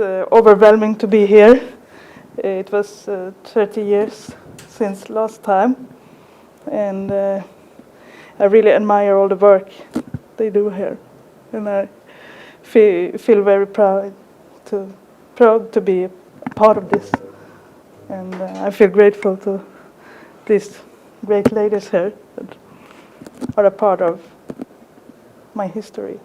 Uh, overwhelming to be here. It was uh, 30 years since last time, and uh, I really admire all the work they do here, and I feel, feel very proud to proud to be a part of this, and uh, I feel grateful to these great ladies here that are a part of my history.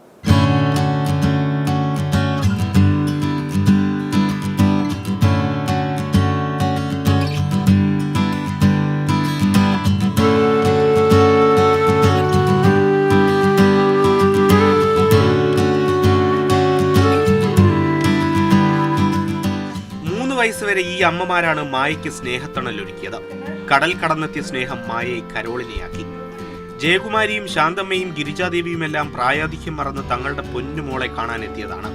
വയസ്സുവരെ ഈ അമ്മമാരാണ് മായയ്ക്ക് സ്നേഹത്തണലൊരുക്കിയത്. കടൽ കടന്നെത്തിയ സ്നേഹം മായയെ കരോളിനെയാക്കി. ജയകുമാരിയും ശാന്തമ്മയും ഗിരിജാദേവിയുമെല്ലാം പ്രായാധിക്യം മറന്ന് തങ്ങളുടെ പൊന്നുമോളെ കാണാനെത്തിയതാണ്.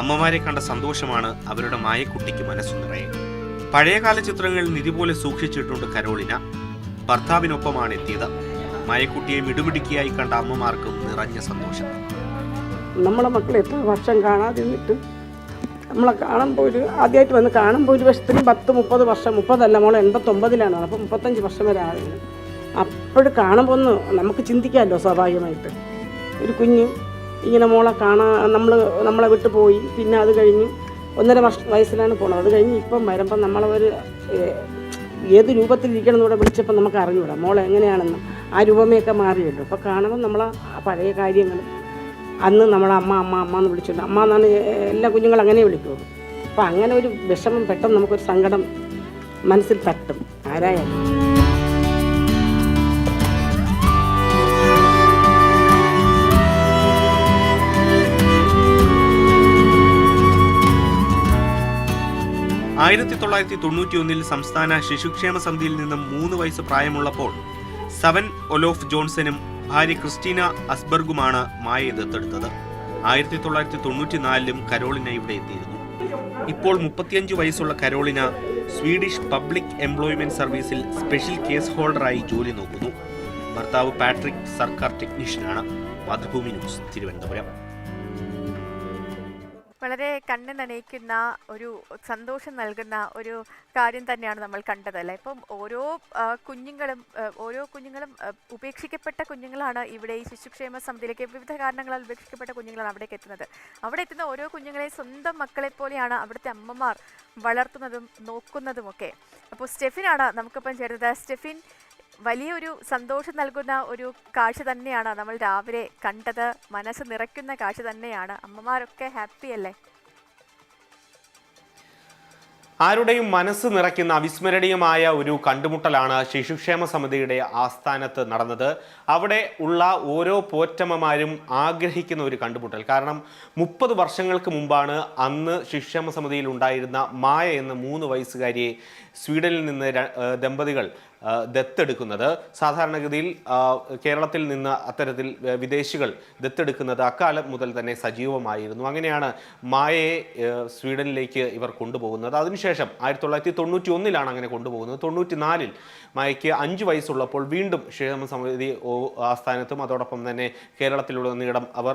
അമ്മമാരെ കണ്ട സന്തോഷമാണ് അവരുടെ മായക്കുട്ടിക്ക് മനസ്സു നിറയെ. പഴയകാല ചിത്രങ്ങൾ നിധി പോലെ സൂക്ഷിച്ചിട്ടുണ്ട് കരോളിന. ഭർത്താവിനൊപ്പമാണ് എത്തിയത് മായക്കുട്ടിയെ മിടുമിടുക്കിയായി കണ്ട അമ്മമാർക്കും നിറഞ്ഞ സന്തോഷം. നമ്മളെ മക്കൾ എത്ര വർഷം കാണാതിരുന്നിട്ട് നമ്മളെ കാണുമ്പോൾ ഒരു ആദ്യമായിട്ട് വന്ന് കാണുമ്പോൾ ഒരു വർഷത്തിന് പത്ത് മുപ്പത് വർഷം മുപ്പതല്ല മോളെ എൺപത്തൊമ്പതിലാണ്. അപ്പോൾ മുപ്പത്തഞ്ച് വർഷം വരെ ആയിരുന്നു അപ്പോഴും കാണുമ്പോൾ ഒന്ന് നമുക്ക് ചിന്തിക്കാമല്ലോ സ്വാഭാവികമായിട്ട്. ഒരു കുഞ്ഞ് ഇങ്ങനെ മോളെ കാണാൻ നമ്മൾ നമ്മളെ വിട്ട് പോയി. പിന്നെ അത് കഴിഞ്ഞ് ഒന്നര വർഷം വയസ്സിലാണ് പോണത്. അത് കഴിഞ്ഞ് ഇപ്പം വരുമ്പം നമ്മളെ ഒരു ഏഹ്, ഏത് രൂപത്തിലിരിക്കണം എന്നൂടെ വിളിച്ചപ്പോൾ നമുക്ക് അറിഞ്ഞൂടാം. മോളെ എങ്ങനെയാണെന്ന് ആ രൂപമേയൊക്കെ മാറിയല്ലോ. അപ്പോൾ കാണുമ്പോൾ നമ്മളെ പഴയ കാര്യങ്ങളും അന്ന് നമ്മളെ അമ്മ അമ്മ അമ്മ എന്ന് വിളിച്ചിട്ടുണ്ട് അമ്മ എന്നാണ് എല്ലാ കുഞ്ഞുങ്ങളും അങ്ങനെ വിളിക്കുള്ളൂ. അപ്പം അങ്ങനെ ഒരു വിഷമം പെട്ടെന്ന് നമുക്കൊരു സങ്കടം മനസ്സിൽ തട്ടും. ആരായാലും. ആയിരത്തി തൊള്ളായിരത്തി തൊണ്ണൂറ്റിയൊന്നിൽ സംസ്ഥാന ശിശുക്ഷേമ സമിതിയിൽ നിന്നും മൂന്ന് വയസ്സ് പ്രായമുള്ളപ്പോൾ സെവൻ ഒലോഫ് ജോൺസനും ഭാര്യ ക്രിസ്റ്റീന അസ്ബർഗുമാണ് മായ ദത്തെടുത്തത്. ആയിരത്തി തൊള്ളായിരത്തി തൊണ്ണൂറ്റിനാലിലും കരോളിന ഇവിടെ എത്തിയിരുന്നു. ഇപ്പോൾ മുപ്പത്തിയഞ്ച് വയസ്സുള്ള കരോളിന സ്വീഡിഷ് പബ്ലിക് എംപ്ലോയ്മെന്റ് സർവീസിൽ സ്പെഷ്യൽ കേസ് ഹോൾഡറായി ജോലി നോക്കുന്നു. ഭർത്താവ് പാട്രിക് സർക്കാർ ടെക്നീഷ്യനാണ്. മാതൃഭൂമി ന്യൂസ് തിരുവനന്തപുരം. വളരെ കണ്ണ് നനയിക്കുന്ന ഒരു സന്തോഷം നൽകുന്ന ഒരു കാര്യം തന്നെയാണ് നമ്മൾ കണ്ടത് അല്ലേ? ഇപ്പം ഓരോ കുഞ്ഞുങ്ങളും ഓരോ കുഞ്ഞുങ്ങളും ഉപേക്ഷിക്കപ്പെട്ട കുഞ്ഞുങ്ങളാണ് ഇവിടെ ഈ ശിശുക്ഷേമ സമിതിയിലേക്ക് വിവിധ കാരണങ്ങളാൽ ഉപേക്ഷിക്കപ്പെട്ട കുഞ്ഞുങ്ങളാണ് അവിടേക്ക് എത്തുന്നത്. അവിടെ എത്തുന്ന ഓരോ കുഞ്ഞുങ്ങളെ സ്വന്തം മക്കളെ പോലെയാണ് അവിടുത്തെ അമ്മമാർ വളർത്തുന്നതും നോക്കുന്നതുമൊക്കെ. അപ്പോൾ സ്റ്റെഫിനാണ് നമുക്കിപ്പം ചേരുന്നത്. സ്റ്റെഫിൻ വലിയൊരു സന്തോഷം നൽകുന്ന ഒരു കാഴ്ച തന്നെയാണ് നമ്മൾ രാവിലെ കണ്ടത്. മനസ്സ് നിറയ്ക്കുന്ന കാഴ്ച തന്നെയാണ്. അമ്മമാരൊക്കെ ഹാപ്പി അല്ലേ? ആരുടെയും മനസ്സ് നിറയ്ക്കുന്ന അവിസ്മരണീയമായ ഒരു കണ്ടുമുട്ടലാണ് ശിശുക്ഷേമ സമിതിയുടെ ആസ്ഥാനത്ത് നടന്നത്. അവിടെ ഉള്ള ഓരോ പോറ്റമ്മമാരും ആഗ്രഹിക്കുന്ന ഒരു കണ്ടുമുട്ടൽ. കാരണം മുപ്പത് വർഷങ്ങൾക്ക് മുമ്പാണ് അന്ന് ശിശുക്ഷേമ സമിതിയിൽ ഉണ്ടായിരുന്ന മായ എന്ന മൂന്ന് വയസ്സുകാരിയെ സ്വീഡനിൽ നിന്ന് ദമ്പതികൾ ദത്തെടുക്കുന്നത്. സാധാരണഗതിയിൽ കേരളത്തിൽ നിന്ന് അത്തരത്തിൽ വിദേശികൾ ദത്തെടുക്കുന്നത് അക്കാലം മുതൽ തന്നെ സജീവമായിരുന്നു. അങ്ങനെയാണ് മായയെ സ്വീഡനിലേക്ക് ഇവർ കൊണ്ടുപോകുന്നത്. അതിനുശേഷം ആയിരത്തി തൊള്ളായിരത്തി തൊണ്ണൂറ്റി ഒന്നിലാണ് അങ്ങനെ കൊണ്ടുപോകുന്നത്. തൊണ്ണൂറ്റി നാലിൽ മായയ്ക്ക് അഞ്ച് വയസ്സുള്ളപ്പോൾ വീണ്ടും ക്ഷേമ സമിതി ആസ്ഥാനത്തും അതോടൊപ്പം തന്നെ കേരളത്തിലുടനീളം അവർ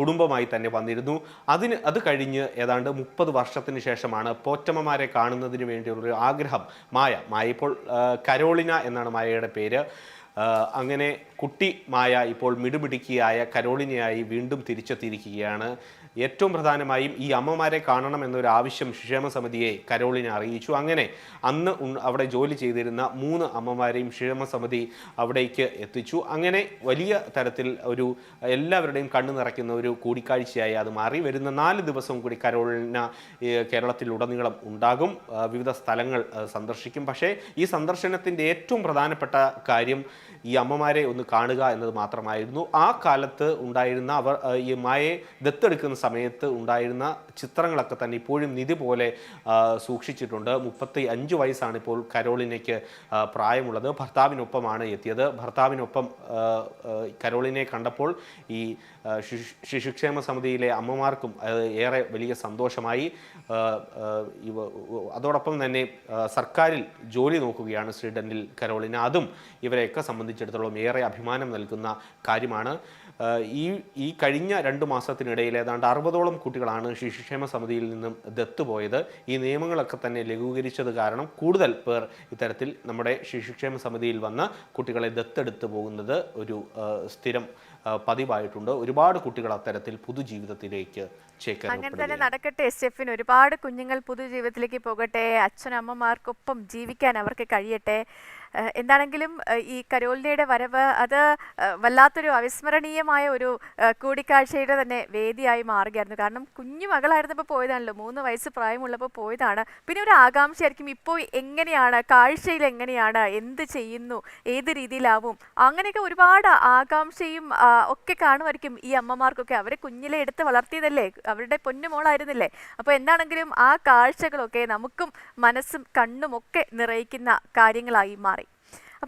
കുടുംബമായി തന്നെ വന്നിരുന്നു. അതിന് അത് കഴിഞ്ഞ് ഏതാണ്ട് മുപ്പത് വർഷത്തിന് ശേഷമാണ് പോറ്റമ്മമാരെ കാണുന്നതിന് വേണ്ടിയുള്ളൊരു ആഗ്രഹം മായ. മായ ഇപ്പോൾ ആ, കരോളിന എന്നാണ് മായയുടെ പേര്. അങ്ങനെ കുട്ടി മായ ഇപ്പോൾ മിടുമിടുക്കിയായ കരോളിനയായി വീണ്ടും തിരിച്ചെത്തിയിരിക്കുകയാണ്. ഏറ്റവും പ്രധാനമായും ഈ അമ്മമാരെ കാണണം എന്നൊരു ആവശ്യം ക്ഷേമ സമിതിയെ കരോളിനെ അറിയിച്ചു. അങ്ങനെ അന്ന് അവിടെ ജോലി ചെയ്തിരുന്ന മൂന്ന് അമ്മമാരെയും ക്ഷേമ സമിതി അവിടേക്ക് എത്തിച്ചു. അങ്ങനെ വലിയ തരത്തിൽ ഒരു എല്ലാവരുടെയും കണ്ണു നിറയ്ക്കുന്ന ഒരു കൂടിക്കാഴ്ചയായി അത് മാറി. വരുന്ന നാല് ദിവസം കൂടി കരോളിന കേരളത്തിലുടനീളം ഉണ്ടാകും. വിവിധ സ്ഥലങ്ങൾ സന്ദർശിക്കും. പക്ഷേ ഈ സന്ദർശനത്തിന്റെ ഏറ്റവും പ്രധാനപ്പെട്ട കാര്യം ഈ അമ്മമാരെ ഒന്ന് കാണുക എന്നത് മാത്രമായിരുന്നു. ആ കാലത്ത് ഉണ്ടായിരുന്ന അവർ ഈ മായെ ദത്തെടുക്കുന്ന സമയത്ത് ഉണ്ടായിരുന്ന ചിത്രങ്ങളൊക്കെ തന്നെ ഇപ്പോഴും നിധി പോലെ സൂക്ഷിച്ചിട്ടുണ്ട്. മുപ്പത്തി അഞ്ച് വയസ്സാണ് ഇപ്പോൾ കരോളിനയ്ക്ക് പ്രായമുള്ളത്. ഭർത്താവിനൊപ്പമാണ് എത്തിയത്. ഭർത്താവിനൊപ്പം കരോളിനെ കണ്ടപ്പോൾ ഈ ശിശുക്ഷേമ സമിതിയിലെ അമ്മമാർക്കും ഏറെ വലിയ സന്തോഷമായി. അതോടൊപ്പം തന്നെ സർക്കാരിൽ ജോലി നോക്കുകയാണ് സ്വീഡനിൽ കരോളിന. അതും ഇവരെയൊക്കെ സംബന്ധിച്ചിടത്തോളം ഏറെ അഭിമാനം നൽകുന്ന കാര്യമാണ്. ഈ ഈ കഴിഞ്ഞ രണ്ട് മാസത്തിനിടയിൽ ഏതാണ്ട് അറുപതോളം കുട്ടികളാണ് ശിശുക്ഷേമ സമിതിയിൽ നിന്നും ദത്തുപോയത് ഈ നിയമങ്ങളൊക്കെ തന്നെ ലഘൂകരിച്ചത് കാരണം കൂടുതൽ പേർ ഇത്തരത്തിൽ നമ്മുടെ ശിശുക്ഷേമ സമിതിയിൽ വന്ന് കുട്ടികളെ ദത്തെടുത്ത് പോകുന്നത് ഒരു സ്ഥിരം പതിവായിട്ടുണ്ട്. ഒരുപാട് കുട്ടികൾ അത്തരത്തിൽ പുതുജീവിതത്തിലേക്ക് അങ്ങനെ തന്നെ നടക്കട്ടെ എസ് എഫിന് ഒരുപാട് കുഞ്ഞുങ്ങൾ പുതുജീവിതത്തിലേക്ക് പോകട്ടെ. അച്ഛനമ്മമാർക്കൊപ്പം ജീവിക്കാൻ അവർക്ക് കഴിയട്ടെ. എന്താണെങ്കിലും ഈ കരോലിനയുടെ വരവ് അത് വല്ലാത്തൊരു അവിസ്മരണീയമായ ഒരു കൂടിക്കാഴ്ചയുടെ തന്നെ വേദിയായി മാറുകയായിരുന്നു. കാരണം കുഞ്ഞു മകളായിരുന്നപ്പോൾ പോയതാണല്ലോ. മൂന്ന് വയസ്സ് പ്രായമുള്ളപ്പോൾ പോയതാണ്. പിന്നെ ഒരു ആകാംക്ഷയായിരിക്കും ഇപ്പോൾ എങ്ങനെയാണ് കാഴ്ചയിൽ എങ്ങനെയാണ് എന്ത് ചെയ്യുന്നു ഏത് രീതിയിലാവും? അങ്ങനെയൊക്കെ ഒരുപാട് ആകാംക്ഷയും ഒക്കെ കാണുമായിരിക്കും ഈ അമ്മമാർക്കൊക്കെ. അവരെ കുഞ്ഞിലെ എടുത്ത് വളർത്തിയതല്ലേ? അവരുടെ പൊന്നുമോളായിരുന്നില്ലേ അപ്പോൾ എന്താണെങ്കിലും ആ കാഴ്ചകളൊക്കെ നമുക്കും മനസ്സും കണ്ണും ഒക്കെ നിറയിക്കുന്ന കാര്യങ്ങളായി മാറി.